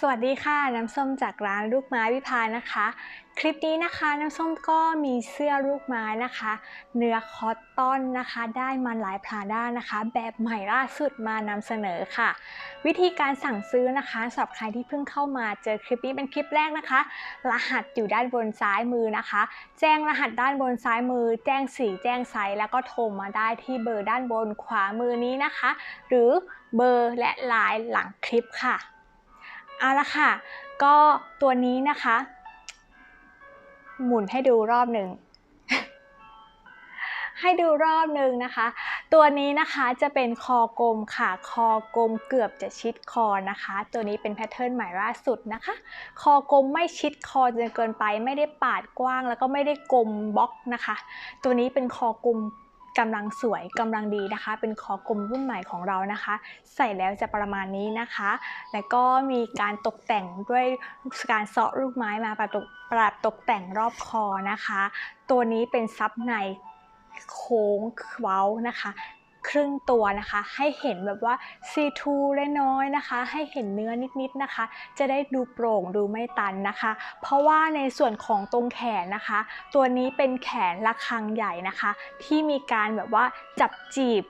สวัสดีค่ะ น้ำส้มจากร้านลูกไม้วิพานะคะ คลิปนี้นะคะน้ำส้มก็มีเสื้อลูกไม้นะคะ เนื้อคอตตอนนะคะ ได้มาหลายพราด้านะคะ แบบใหม่ล่าสุดมานำเสนอค่ะ วิธีการสั่งซื้อนะคะสำหรับใครที่เพิ่งเข้ามาเจอคลิปนี้เป็นคลิปแรกนะคะ รหัสอยู่ด้านบนซ้ายมือนะคะ แจ้งรหัสด้านบนซ้ายมือ แจ้งสีแจ้งไซส์แล้วก็โทรมาได้ที่เบอร์ด้านบนขวามือนี้นะคะ หรือเบอร์และไลน์หลังคลิปค่ะ เอาละค่ะ ก็ตัวนี้นะคะ หมุนให้ดูรอบหนึ่ง ให้ดูรอบหนึ่งนะคะ ตัวนี้นะคะจะเป็นคอกลมค่ะ คอกลมเกือบจะชิดคอนะคะ ตัวนี้เป็นแพทเทิร์นใหม่ล่าสุดนะคะ คอกลมไม่ชิดคอจนเกินไป ไม่ได้ปาดกว้าง แล้วก็ไม่ได้กลมบล็อกนะคะ ตัวนี้เป็นคอกลม กำลังสวยกำลังดีนะคะ เป็นคอกลมรุ่นใหม่ของเรานะคะ ใส่แล้วจะประมาณนี้นะคะ แล้วก็มีการตกแต่งด้วยการเซาะลูกไม้มาประตกปรับตกแต่งรอบคอนะคะ ตัวนี้เป็นซับในโค้งเว้านะคะ ครึ่งตัวนะคะ ให้เห็นแบบว่าซีทูน้อยนะคะ ให้เห็นเนื้อนิดๆนะคะ จะได้ดูโปร่งดูไม่ตันนะคะ เพราะว่าในส่วนของตรงแขนนะคะ ตัวนี้เป็นแขนระคังใหญ่นะคะ ที่มีการแบบว่าจับจีบ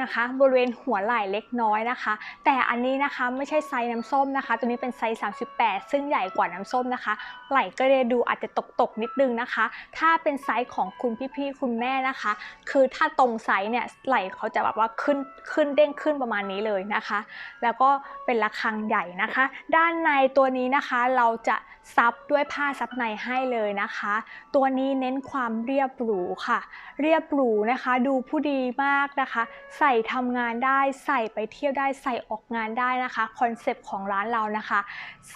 นะคะ บริเวณหัวไหล่เล็กน้อยนะคะ แต่อันนี้นะคะไม่ใช่ไซส์น้ำส้มนะคะ ตัวนี้เป็นไซส์ 38 ซึ่งใหญ่กว่าน้ำส้มนะคะ ไหล่ก็เลยดูอาจจะตกๆนิดนึงนะคะ ถ้าเป็นไซส์ของคุณพี่ๆคุณแม่นะคะ คือถ้าตรงไซส์เนี่ยไหล่เขาจะแบบว่าขึ้นขึ้นเด้งขึ้นประมาณนี้เลยนะคะ แล้วก็เป็นระฆังใหญ่นะคะ ด้านในตัวนี้นะคะเราจะซับด้วยผ้าซับในให้เลยนะคะ ตัวนี้เน้นความเรียบหรูค่ะ เรียบหรูนะคะ ดูผู้ดีมากนะคะใส่ทำงานได้ ใส่ไปเที่ยวได้ใส่ออกงานได้นะคะคอนเซปต์ของร้านเรานะคะ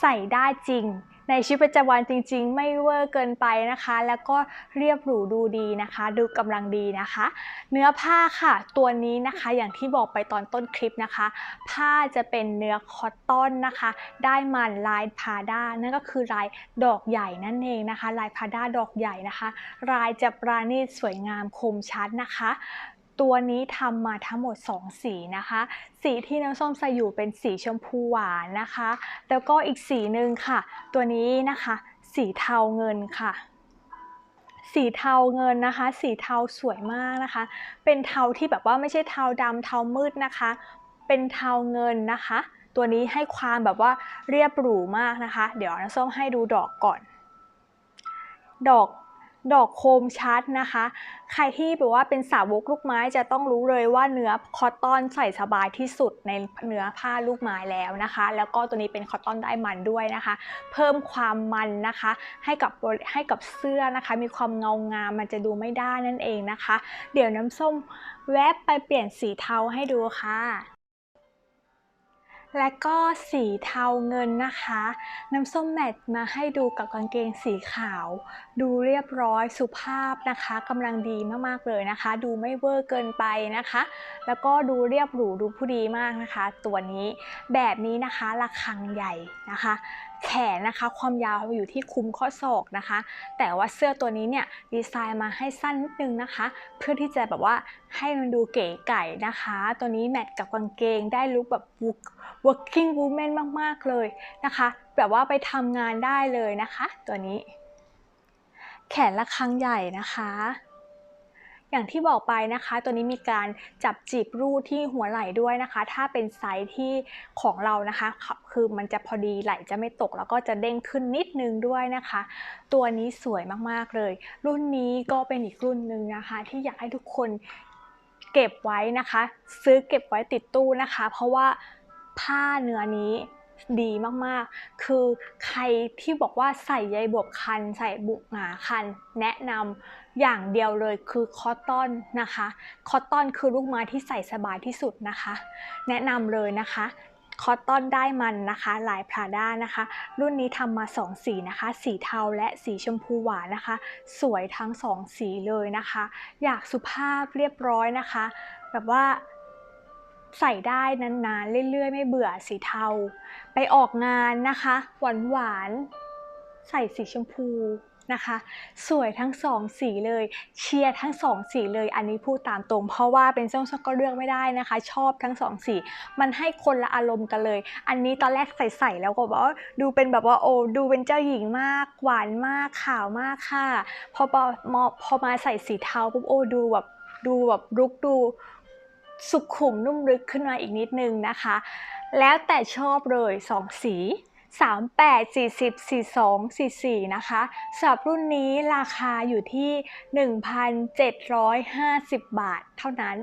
ใส่ได้จริง ในชีวิตประจำวันจริง ๆ ไม่เวอร์เกินไปนะคะ แล้วก็เรียบหรูดูดีนะคะ ดูกำลังดีนะคะ เนื้อผ้าค่ะ ตัวนี้นะคะอย่างที่บอกไปตอนต้นคลิปนะคะ ผ้าจะเป็นเนื้อคอตตอนนะคะ ได้มันลายพาด้านั่นก็คือลายดอกใหญ่นั่นเองนะคะ ลายพาด้าดอกใหญ่นะคะลายจะปราณีตสวยงามคมชัดนะคะ ตัวนี้ทำมาทั้งหมด 2 สีนะคะ สีที่น้ำส้มใส่อยู่เป็นสีชมพูหวานนะคะ แล้วก็อีกสีหนึ่งค่ะ ตัวนี้นะคะ สีเทาเงินค่ะ สีเทาเงินนะคะ สีเทาสวยมากนะคะ เป็นเทาที่แบบว่าไม่ใช่เทาดำเทามืดนะคะ เป็นเทาเงินนะคะ ตัวนี้ให้ความแบบว่าเรียบหรูมากนะคะ เดี๋ยวน้ำส้มให้ดูดอกก่อน ดอก ดอกโคมชัดนะคะ ใครที่แบบว่าเป็นสาวกลูกไม้จะต้องรู้เลยว่าเนื้อคอตตอนใส่สบายที่สุดในเนื้อผ้าลูกไม้แล้วนะคะ แล้วก็ตัวนี้เป็นคอตตอนได้มันด้วยนะคะ เพิ่มความมันนะคะ ให้กับให้กับเสื้อนะคะ มีความเงางามมันจะดูไม่ได้นั่นเองนะคะ เดี๋ยวน้ำส้มแวบไปเปลี่ยนสีเทาให้ดูค่ะ และก็สีเทาเงินนะคะ น้ำส้มแมทมาให้ดูกับกางเกงสีขาว ดูเรียบร้อยสุภาพนะคะกำลังดีมากๆเลยนะคะ ดูไม่เวอร์เกินไปนะคะ แล้วก็ดูเรียบหรูดูผู้ดีมากนะคะ ตัวนี้แบบนี้นะคะระคังใหญ่นะคะแขนนะคะความยาวอยู่ที่คุ้มข้อศอกนะคะ แต่ว่าเสื้อตัวนี้เนี่ยดีไซน์มาให้สั้นนิดนึงนะคะ เพื่อที่จะแบบว่าให้มันดูเก๋ไก่นะคะ ตัวนี้แมทกับกางเกงได้ลุคแบบ working woman มากๆเลยนะคะ แบบว่าไปทำงานได้เลยนะคะ ตัวนี้ แขนระฆังใหญ่นะคะ อย่างที่บอกไปนะคะ ตัวนี้มีการจับจีบรูดที่หัวไหล่ด้วยนะคะ ถ้าเป็นไซส์ที่ของเรานะคะ คือมันจะพอดีไหล่จะไม่ตก แล้วก็จะเด้งขึ้นนิดนึงด้วยนะคะ ตัวนี้สวยมากๆเลย รุ่นนี้ก็เป็นอีกรุ่นหนึ่งนะคะ ที่อยากให้ทุกคนเก็บไว้นะคะ ซื้อเก็บไว้ติดตู้นะคะ เพราะว่าผ้าเนื้อนี้ ดีมากๆ คือใครที่บอกว่าใส่ใยบวบคัน ใส่บุกหงาคัน แนะนำอย่างเดียวเลยคือคอตตอนนะคะ คอตตอนคือลูกไม้ที่ใส่สบายที่สุดนะคะ แนะนำเลยนะคะคอตตอนได้มันนะคะลายพราด้านะคะ รุ่นนี้ทำมา 2 สีนะคะ สีเทาและสีชมพูหวานนะคะ สวยทั้ง 2 สีเลยนะคะ อยากสุภาพเรียบร้อยนะคะ แบบว่า ใส่ได้นานๆ เรื่อยๆ ไม่เบื่อสีเทา ไปออกงานนะคะ หวานๆ ใส่สีชมพูนะคะ สวยทั้งสองสีเลย เชียร์ทั้งสองสีเลย อันนี้พูดตามตรง เพราะว่าเป็นส้มสก็เลือกไม่ได้นะคะ ชอบทั้งสองสี มันให้คนละอารมณ์กันเลย อันนี้ตอนแรกใส่ๆแล้วก็บอกว่าดูเป็นแบบว่าโอ้ดูเป็นเจ้าหญิงมาก หวานมากขาวมากค่ะ พอพอมอพอมาใส่สีเทาปุ๊บโอ้ดูแบบดูแบบลุกดู สุขุมนุ่มลึกขึ้นมาอีกนิดนึงนะคะ แล้วแต่ชอบเลยสองสี38 40 42 44 นะคะสำหรับรุ่นนี้ราคาอยู่ที่ 1,750 บาทเท่านั้น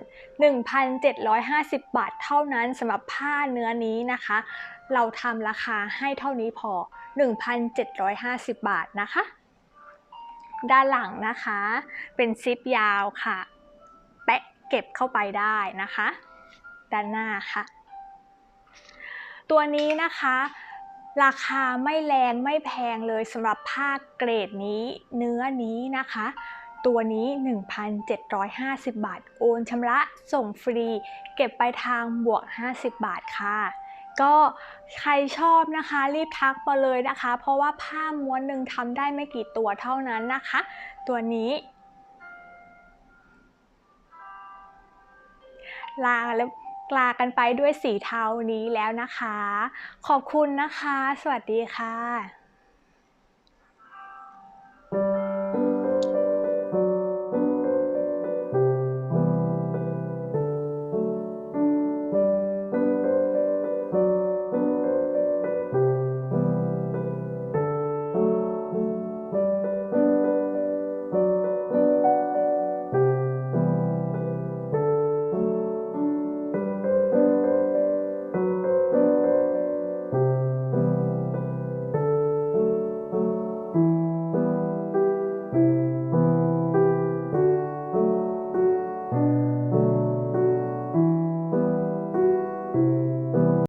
1,750 บาทเท่านั้นสำหรับผ้าเนื้อนี้นะคะ เราทำราคาให้เท่านี้พอ 1,750 บาทนะคะ ด้านหลังนะคะ เป็นซิปยาวค่ะแปะ เก็บเข้าไปได้นะคะ ด้านหน้าค่ะ ตัวนี้นะคะ ราคาไม่แรงไม่แพงเลยสำหรับผ้าเกรดนี้เนื้อนี้นะคะ ตัวนี้ 1,750 บาท โอนชำระส่งฟรี เก็บไปทางบวก 50 บาทค่ะก็ใครชอบนะคะรีบทักมาเลยนะคะ เพราะว่าผ้าม้วนหนึ่งทำได้ไม่กี่ตัวเท่านั้นนะคะ ตัวนี้ ลาแล้วลากันไปด้วยสีเทานี้แล้วนะคะ ขอบคุณนะคะ สวัสดีค่ะ